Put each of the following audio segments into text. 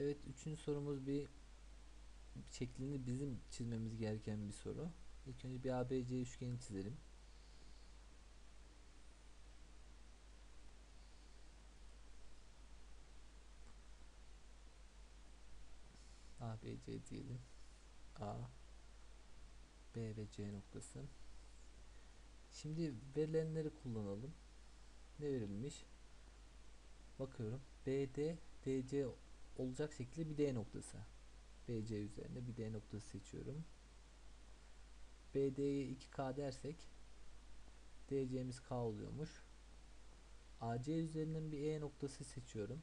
Evet üçüncü sorumuz bir şeklini bizim çizmemiz gereken bir soru. İlk önce bir ABC üçgeni çizelim. ABC diyelim. A B ve C noktası. Şimdi verilenleri kullanalım. Ne verilmiş? Bakıyorum. BD DC olacak şekilde bir D noktası. BC üzerinde bir D noktası seçiyorum. BD'ye 2K dersek DC'miz K oluyormuş. AC üzerinden bir E noktası seçiyorum.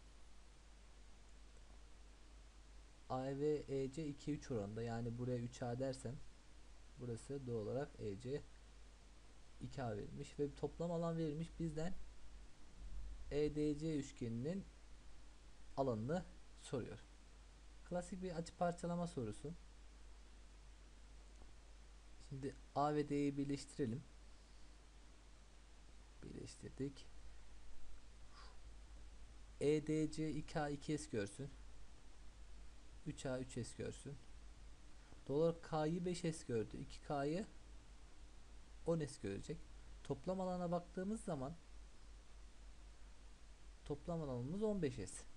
A ve EC 2 3 oranında yani buraya 3A dersem burası doğal olarak EC 2A verilmiş ve toplam alan verilmiş bizden EDC üçgeninin alanını soruyor. Klasik bir açı parçalama sorusu. Şimdi A ve D'yi birleştirelim. Birleştirdik. EDC 2A 2S görsün. 3A 3S görsün. Dolar K'yı 5S gördü. 2K'yı 10S görecek. Toplam alana baktığımız zaman toplam alanımız 15S.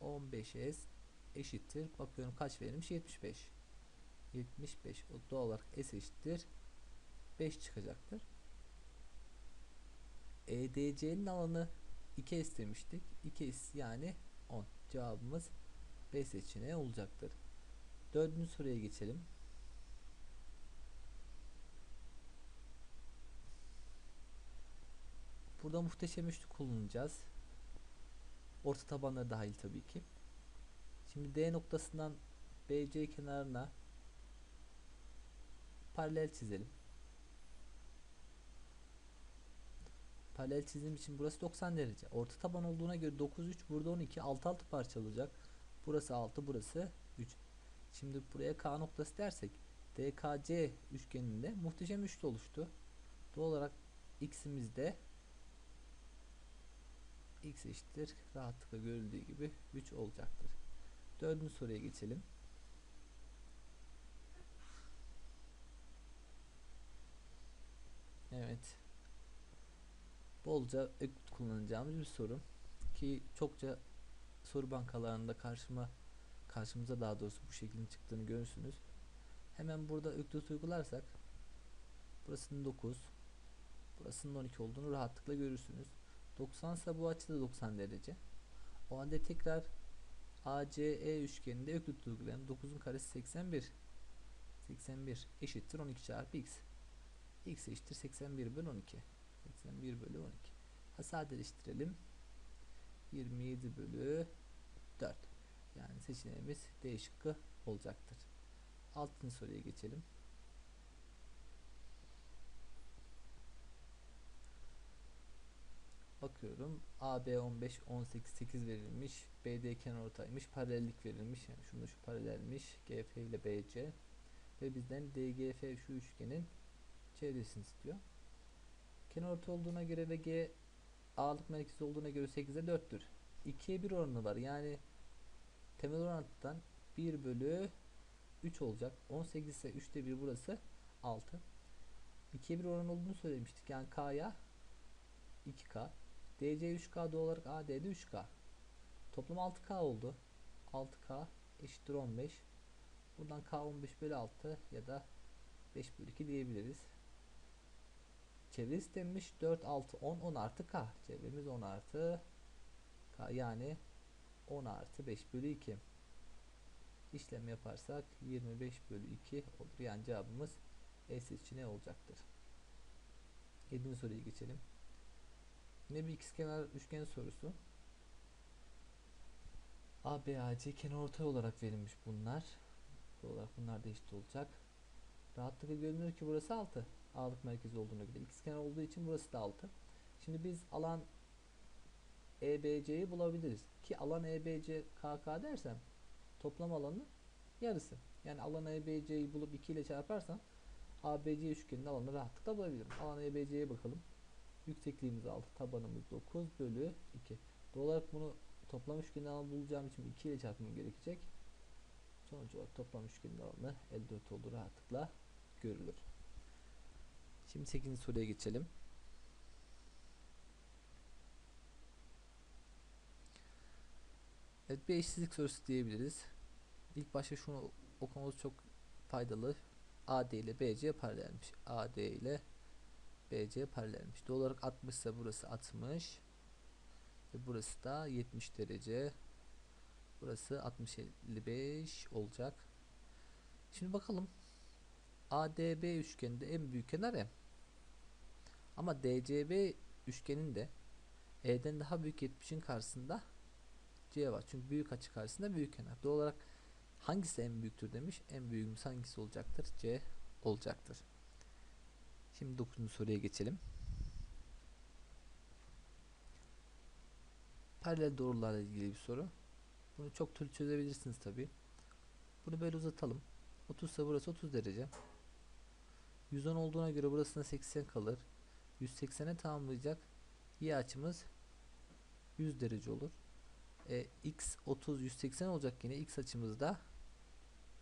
15S eşittir. Bakıyorum kaç verilmiş? 75. 75. O doğal olarak S eşittir. 5 çıkacaktır. EDC'nin alanı 2S demiştik. 2S yani 10. Cevabımız B seçeneği olacaktır. Dördüncü soruya geçelim. Burada muhteşem üçlü kullanacağız. Orta tabanları dahil tabii ki. Şimdi D noktasından BC kenarına paralel çizelim. Paralel çizim için burası 90 derece. Orta taban olduğuna göre 9 3 burada 12 6 6 parça olacak. Burası 6 burası 3. Şimdi buraya K noktası dersek DKC üçgeninde muhteşem üçlü oluştu. Doğal olarak x'imiz de x eşittir rahatlıkla görüldüğü gibi 3 olacaktır. Dördüncü soruya geçelim. Evet. Bolca öklit kullanacağımız bir soru ki çokça soru bankalarında karşıma karşımıza daha doğrusu bu şeklin çıktığını görürsünüz. Hemen burada öklit uygularsak burasının 9 burasının 12 olduğunu rahatlıkla görürsünüz. 90 ise bu açı da 90 derece. O halde tekrar ACE üçgeninde öklit uygulayalım. 9'un karesi 81. 81 eşittir 12 çarpı x. x eşittir 81 bölü 12. 81 bölü 12. Ha sadeleştirelim. 27 bölü 4. Yani seçeneğimiz D şıkkı olacaktır. Altıncı soruya geçelim. Bakıyorum. AB 15, 18, 8 verilmiş. BD kenar ortaymış. Paralellik verilmiş. Yani şunu şu paralelmiş. GF ile BC. Ve bizden DGF şu üçgenin çevresini istiyor. Kenar orta olduğuna göre ve G ağırlık merkezi olduğuna göre 8'e 4'tür. 2'ye 1 oranı var. Yani temel orantıdan 1 bölü 3 olacak. 18 ise 3'te 1 burası 6. 2'ye 1 oran olduğunu söylemiştik. Yani K'ya 2K. DC 3K doğal olarak AD'de 3K. Toplam 6K oldu. 6K eşittir 15. Buradan K 15 bölü 6 ya da 5 bölü 2 diyebiliriz. Çevre istenmiş 4, 6, 10, 10 artı K. Çevremiz 10 artı K yani 10 artı 5 bölü 2. İşlem yaparsak 25 bölü 2 olur. Yani cevabımız E seçeneği olacaktır. 7. soruya geçelim. Yine bir ikizkenar üçgen sorusu. ABAC kenar ortay olarak verilmiş bunlar. Doğal olarak bunlar da eşit olacak. Rahatlıkla görünür ki burası 6. Ağırlık merkezi olduğuna göre. ikizkenar olduğu için burası da 6. Şimdi biz alan EBC'yi bulabiliriz. Ki alan EBC KK dersem toplam alanı yarısı. Yani alan EBC'yi bulup 2 ile çarparsam ABC üçgeninin alanı rahatlıkla bulabilirim. Alan EBC'ye bakalım. Yüksekliğimiz 6, tabanımız 9 bölü 2. Doğal olarak bunu Toplam üçgenin alanı bulacağım için 2 ile çarpmam gerekecek. Sonuç olarak toplam üçgenin alanı 54 olduğu rahatlıkla görülür. Şimdi 8. soruya geçelim. Evet bir eşsizlik sorusu diyebiliriz. İlk başta şunu okumamız çok faydalı. AD ile BC paralelmiş. AD ile BC paralelmiş. Doğal olarak 60 ise burası 60. Ve burası da 70 derece. Burası 60 55 olacak. Şimdi bakalım. ADB üçgeninde en büyük kenar M. Ama DCB üçgeninde E'den daha büyük 70'in karşısında C var. Çünkü büyük açı karşısında büyük kenar. Doğal olarak hangisi en büyüktür demiş. En büyüğümüz hangisi olacaktır? C olacaktır. Şimdi 9. soruya geçelim. Paralel doğrularla ilgili bir soru. Bunu çok türlü çözebilirsiniz tabi. Bunu böyle uzatalım. 30 ise burası 30 derece. 110 olduğuna göre burasına 80 kalır. 180'e tamamlayacak. Y açımız 100 derece olur. E, x 30 180 olacak yine x açımızda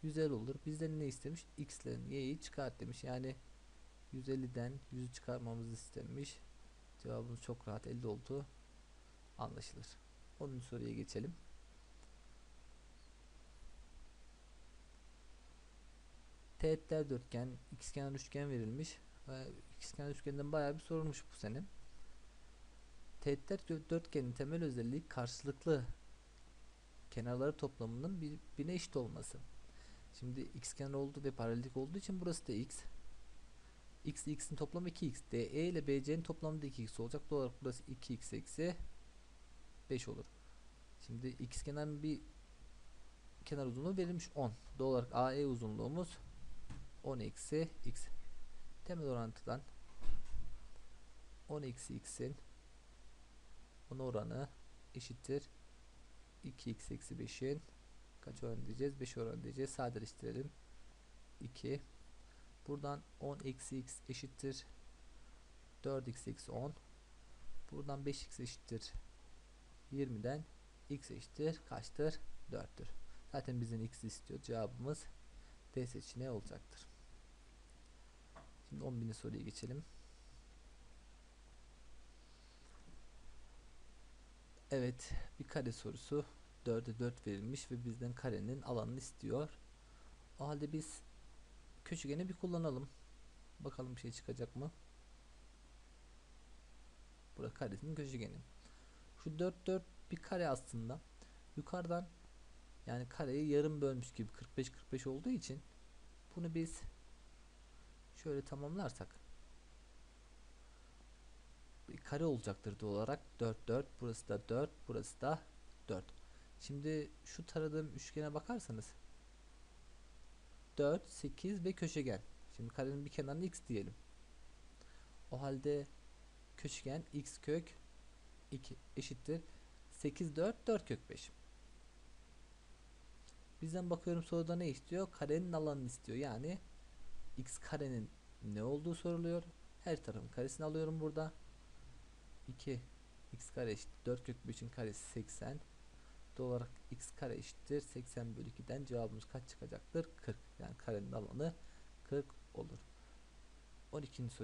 150 olur. Bizden ne istemiş? x ile y'yi çıkart demiş. Yani 150'den 100'ü çıkarmamızı istemiş. Cevabımız çok rahat 50 oldu. Anlaşılır. 10. soruya geçelim. Teğetler dörtgen, ikizkenar üçgen verilmiş. Ve ikizkenar üçgenden bayağı bir sorulmuş bu sene. Teğetler dö- dörtgenin temel özelliği karşılıklı kenarları toplamının birbirine eşit olması. Şimdi xkenar olduğu ve paralellik olduğu için burası da x. x x'in toplamı 2x. DE ile BC'nin toplamı da 2x olacak. Doğal olarak burası 2x eksi 5 olur. Şimdi x kenarın bir kenar uzunluğu verilmiş 10. Doğal olarak AE uzunluğumuz 10 eksi x. Temel orantıdan 10 eksi x'in 10 oranı eşittir 2x eksi 5'in kaç oran diyeceğiz? 5 oran diyeceğiz. Sadeleştirelim. 2 Buradan 10 eksi x eşittir 4x eksi 10 Buradan 5x eşittir 20'den x eşittir kaçtır? 4'tür. Zaten bizden x istiyor. Cevabımız D seçeneği olacaktır. Şimdi 10 bini soruya geçelim. Evet bir kare sorusu 4'e 4 verilmiş ve bizden karenin alanını istiyor. O halde biz köşegeni bir kullanalım. Bakalım bir şey çıkacak mı? Burası karesinin köşegeni. Şu 4 4 bir kare aslında. Yukarıdan yani kareyi yarım bölmüş gibi 45 45 olduğu için bunu biz şöyle tamamlarsak bir kare olacaktır doğal olarak 4 4 burası da 4 burası da 4 şimdi şu taradığım üçgene bakarsanız 4 8 ve köşegen. Şimdi karenin bir kenarına x diyelim. O halde köşegen x kök 2 eşittir 8 4 4 kök 5 bizden bakıyorum soruda ne istiyor? Karenin alanını istiyor. Yani x karenin ne olduğu soruluyor. Her tarafın karesini alıyorum burada. 2 x kare eşittir 4 kök 5'in karesi 80 doğal olarak x kare eşittir. 80 bölü 2'den cevabımız kaç çıkacaktır? 40 yani karenin alanı 40 olur. 12. soru